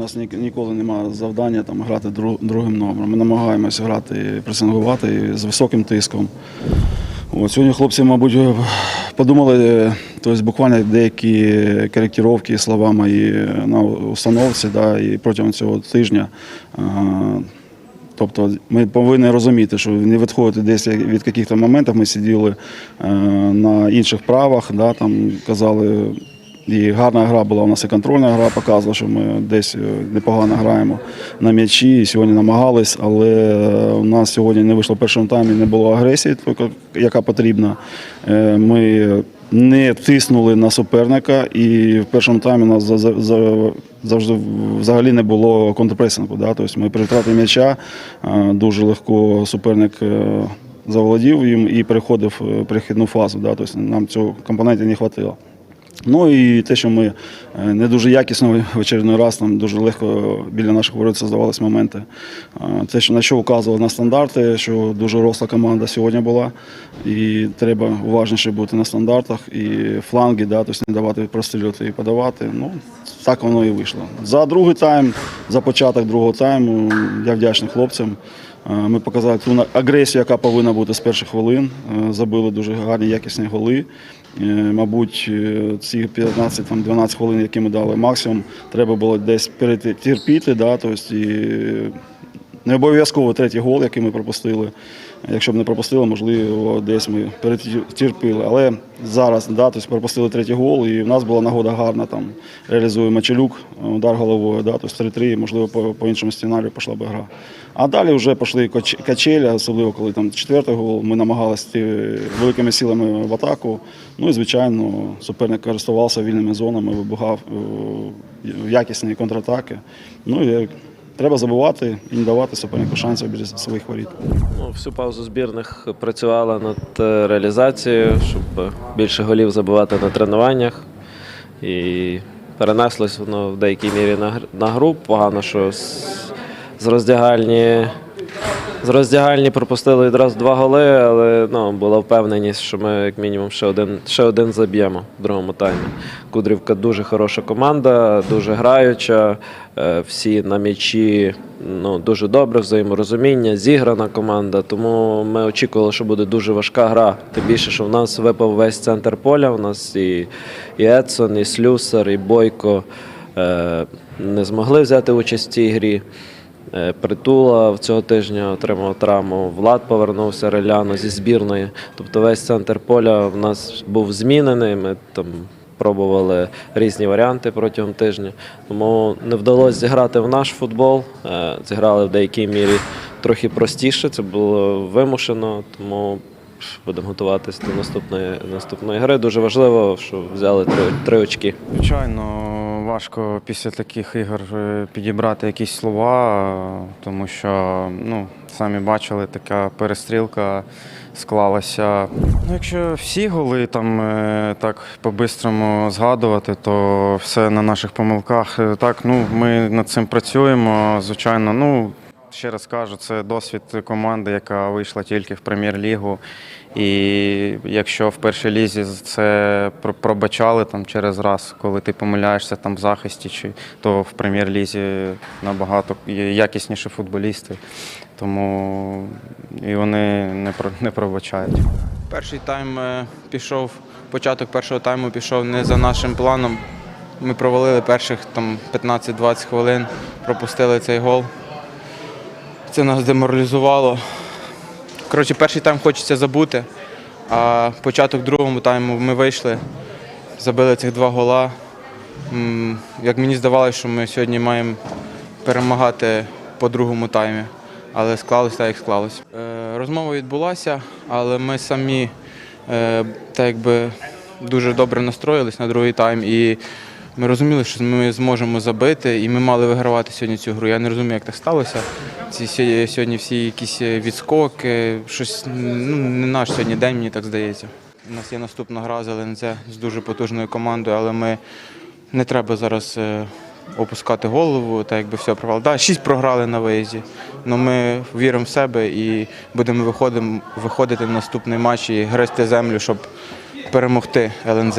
нас ні- ніколи немає завдання там, грати дру- другим номером. Ми намагаємося грати, пресингувати з високим тиском. От, сьогодні хлопці, мабуть, подумали, е, тобто буквально деякі коректировки слова мої на установці да, і протягом цього тижня. е, Тобто ми повинні розуміти, що не відходити десь від якихось моментів. Ми сиділи е, на інших правах, да, там казали, і гарна гра була у нас і контрольна гра, показувала, що ми десь е, непогано граємо на м'ячі. І сьогодні намагались, але е, у нас сьогодні не вийшло в першому таймі, не було агресії, яка потрібна. Е, Ми не тиснули на суперника, і в першому таймі у нас за- за- за- завжди взагалі не було контрпресингу. Да? Тобто ми при втраті м'яча дуже легко суперник заволодів їм і переходив перехідну фазу. Да? Тобто нам цього компоненту не вистачило. Ну і те, що ми е, не дуже якісно в очередний раз нам дуже легко біля наших ворот создавались моменти. Е, Те, що на що вказували на стандарти, що дуже росла команда сьогодні була, і треба уважніше бути на стандартах і фланги, да, тобто не давати прострілювати і подавати. Ну так воно і вийшло. За другий тайм, за початок другого тайму, я вдячний хлопцям. Е, Ми показали ту агресію, яка повинна бути з перших хвилин. Забили дуже гарні якісні голи. Е, Мабуть, е, ці 15-12 хвилин, які ми дали максимум, треба було десь перетерпіти. Да, тобто, і не обов'язково третій гол, який ми пропустили. Якщо б не пропустили, можливо, десь ми перетерпіли. Але зараз да, тобто пропустили третій гол, і в нас була нагода гарна. Там реалізує Мачелюк, удар головою, да, тобто 3-3, можливо, по, по іншому сценарію пішла б гра. А далі вже пішли качелі, особливо коли там четвертий гол. Ми намагалися великими силами в атаку. Ну і звичайно, суперник користувався вільними зонами, вибігав е, якісні контратаки. Ну і треба забувати і не давати супернику шансів біля своїх воріт. Ну, всю паузу збірних працювала над е, реалізацією, щоб е, більше голів забивати на тренуваннях. І перенеслось воно в деякій мірі на, гр- гру. Погано, що з роздягальні. З роздягальні пропустили відразу два голи, але ну, була впевненість, що ми як мінімум ще один, ще один заб'ємо в другому таймі. Кудрівка дуже хороша команда, дуже граюча, е, всі на м'ячі ну, дуже добре, взаєморозуміння, зіграна команда. Тому ми очікували, що буде дуже важка гра. Тим більше, що в нас випав весь центр поля. У нас і, і Едсон, і Слюсар, і Бойко е, не змогли взяти участь в цій грі. Е, Притула цього тижня отримав травму. Влад повернувся реляно зі збірної. Тобто весь центр поля в нас був змінений. Ми там пробували різні варіанти протягом тижня. Тому не вдалося зіграти в наш футбол. Е, Зіграли в деякій мірі трохи простіше. Це було вимушено, тому будемо готуватися до наступної, наступної гри. Дуже важливо, що взяли три, три очки. Звичайно, важко після таких ігор е, підібрати якісь слова, тому що, ну, самі бачили, така перестрілка склалася. Ну, якщо всі голи там е, так по-бистрому згадувати, то все на наших помилках. Е, Так, ну, ми над цим працюємо. Звичайно, ну. Ще раз кажу, це досвід команди, яка вийшла тільки в прем'єр-лігу. І якщо в першій лізі це пробачали там через раз, коли ти помиляєшся там в захисті, чи то в прем'єр-лізі набагато якісніші футболісти. Тому і вони не не пробачають. Перший тайм е, пішов, початок першого тайму пішов не за нашим планом. Ми провалили перших там 15-20 хвилин, пропустили цей гол. Це нас деморалізувало. Коротше, перший тайм хочеться забути, а початок другому тайму ми вийшли, забили цих два гола. Як мені здавалося, що ми сьогодні маємо перемагати по другому таймі, але склалось так, як склалось. Е, Розмова відбулася, але ми самі е, так якби дуже добре настроїлись на другий тайм. І ми розуміли, що ми зможемо забити, і ми мали вигравати сьогодні цю гру. Я не розумію, як так сталося. Ці сьогодні- всі якісь відскоки, щось ну, не наш сьогодні день, мені так здається. У нас є наступна гра з ЛНЗ з дуже потужною командою, але ми не треба зараз е, опускати голову, так якби все провали. Да, шість програли на виїзді, але ми віримо в себе і будемо виходимо, виходити в наступний матч і грести землю, щоб перемогти ЛНЗ.